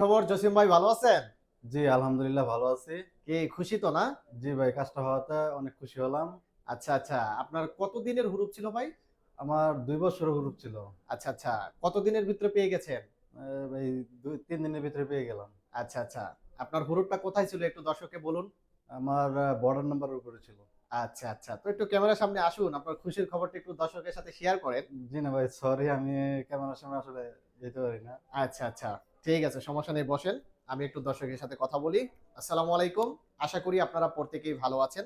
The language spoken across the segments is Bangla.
খবর জসিম ভাই ভালো আছেন? জি আলহামদুলিল্লাহ ভালো আছি। কি খুশি তো না? জি ভাই কাজটা হওয়াতে অনেক খুশি হলাম। আচ্ছা আচ্ছা আপনার কত দিনের হুরুপ ছিল ভাই? আমার দুই বছর গ্রুপ ছিল। আচ্ছা আচ্ছা কত দিনের ভিতরে পেয়ে গেছেন? এই দুই তিন দিনের ভিতরে পেয়ে গেলাম। আচ্ছা আচ্ছা আপনার হুরুপটা কোথায় ছিল একটু দর্শককে বলুন? আমার বর্ডার নাম্বারের উপরে ছিল। আচ্ছা আচ্ছা তো একটু ক্যামেরার সামনে আসুন আপনার খুশির খবরটা একটু দর্শকের সাথে শেয়ার করেন। জি না ভাই সরি আমি ক্যামেরার সামনে আসলে যেতে পারি না। আচ্ছা আচ্ছা। ঠিক আছে, সমস্যা নেই, বসেন। আমি একটু দর্শকের সাথে কথা বলি। আসসালামু আলাইকুম। আশা করি আপনারা প্রত্যেকেই ভালো আছেন।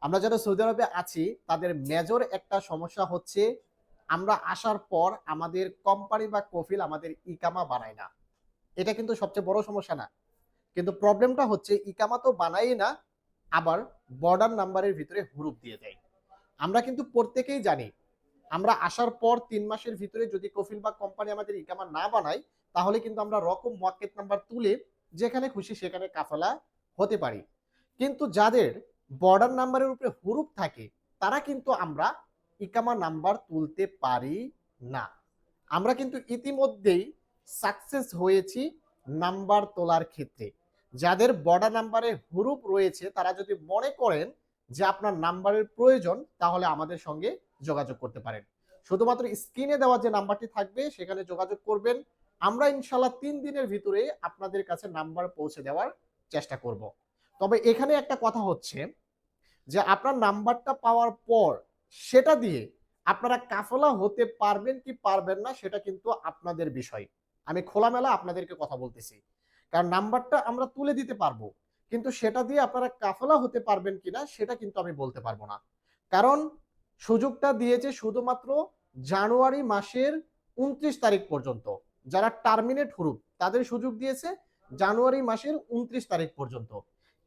আমরা যারা সৌদি আরবে আছি, তাদের মেজর একটা সমস্যা হচ্ছে, আমরা আসার পর আমাদের কোম্পানি বা কফিল আমাদের ইকামা বানায় না। এটা কিন্তু সবচেয়ে বড় সমস্যা না। কিন্তু প্রবলেমটা হচ্ছে, ইকামা তো বানাই না, আবার বর্ডার নাম্বারের ভিতরে হুরুপ দিয়ে দেয়। আমরা কিন্তু প্রত্যেকেই জানি আমরা আসার পর তিন মাসের ভিতরে যদি কফিল বা কোম্পানি আমাদের ইকামা না বানায়, তাহলে কিন্তু আমরা রকম মার্কেট নাম্বার তুলে যেখানে খুশি সেখানে কাফেলা হতে পারি। কিন্তু যাদের বর্ডার নাম্বারের উপরে হুরুপ থাকে, তারা কিন্তু আমরা ইকামা নাম্বার তুলতে পারি না। আমরা কিন্তু ইতিমধ্যেই সাকসেস হয়েছি নাম্বার তোলার ক্ষেত্রে। যাদের বর্ডার নাম্বারে হুরুপ রয়েছে, তারা যদি মনে করেন যে আপনার নাম্বারের প্রয়োজন, তাহলে আমাদের সঙ্গে যোগাযোগ করতে পারেন। শুধুমাত্র স্ক্রিনে দেওয়া যে নাম্বারটি থাকবে, সেখানে যোগাযোগ করবেন। আমরা ইনশাল্লাহ তিন দিনের ভিতরে আপনাদের কাছে নাম্বার পৌঁছে দেওয়ার চেষ্টা করব। তবে এখানে একটা কথা হচ্ছে যে, আপনার নাম্বারটা পাওয়ার পর সেটা দিয়ে আপনারা কাফলা হতে পারবেন কি পারবেন না, সেটা কিন্তু আপনাদের বিষয়। আমি খোলামেলা আপনাদেরকে কথা বলতেছি। কারণ নাম্বারটা আমরা তুলে দিতে পারব, কিন্তু সেটা দিয়ে আপনারা কাফলা হতে পারবেন কিনা, সেটা কিন্তু আমি বলতে পারব না। কারণ সুযোগটা দিয়েছে শুধুমাত্র জানুয়ারি মাসের উনত্রিশ তারিখ পর্যন্ত। যারা টার্মিনেট হুরুপ তাদের সুযোগ দিয়েছে জানুয়ারি মাসের উনত্রিশ তারিখ পর্যন্ত।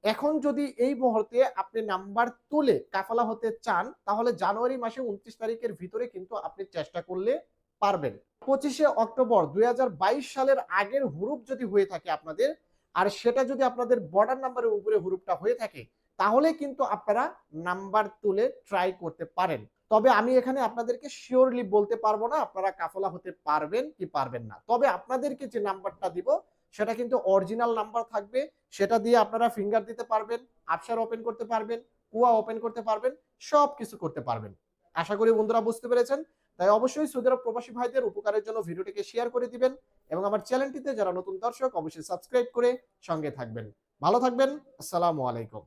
এখন যদি এই মুহূর্তে আপনি নাম্বার তুলে কাফালা হতে চান, তাহলে জানুয়ারি মাসে উনত্রিশ তারিখের ভিতরে কিন্তু আপনি চেষ্টা করলে পারবেন। পঁচিশে অক্টোবর দুই হাজার বাইশ সালের আগের হুরুপ যদি হয়ে থাকে আপনাদের, আর সেটা যদি আপনাদের বর্ডার নাম্বারের উপরে হুরুপটা হয়ে থাকে তাহলে কিন্তু আপনারা নাম্বার তুলে ট্রাই করতে পারেন। তবে আমি এখানে আপনাদেরকে শিওরলি বলতে পারব না, আপনারা কাফলা হতে পারবেন কি পারবেন না। তবে আপনাদেরকে যে নাম্বারটা দিব, সেটা কিন্তু অরিজিনাল নাম্বার থাকবে। সেটা দিয়ে আপনারা ফিঙ্গার দিতে পারবেন আপসার ওপেন করতে পারবেন, কুয়া ওপেন করতে পারবেন সব কিছু করতে পারবেন। আশা করি বন্ধুরা বুঝতে পেরেছেন। তাই অবশ্যই সৌদি আরব প্রবাসী ভাইদের উপকারের জন্য ভিডিওটিকে শেয়ার করে দিবেন এবং আমার চ্যানেলটিতে যারা নতুন দর্শক, অবশ্যই সাবস্ক্রাইব করে সঙ্গে থাকবেন। ভালো থাকবেন, আসসালামু আলাইকুম।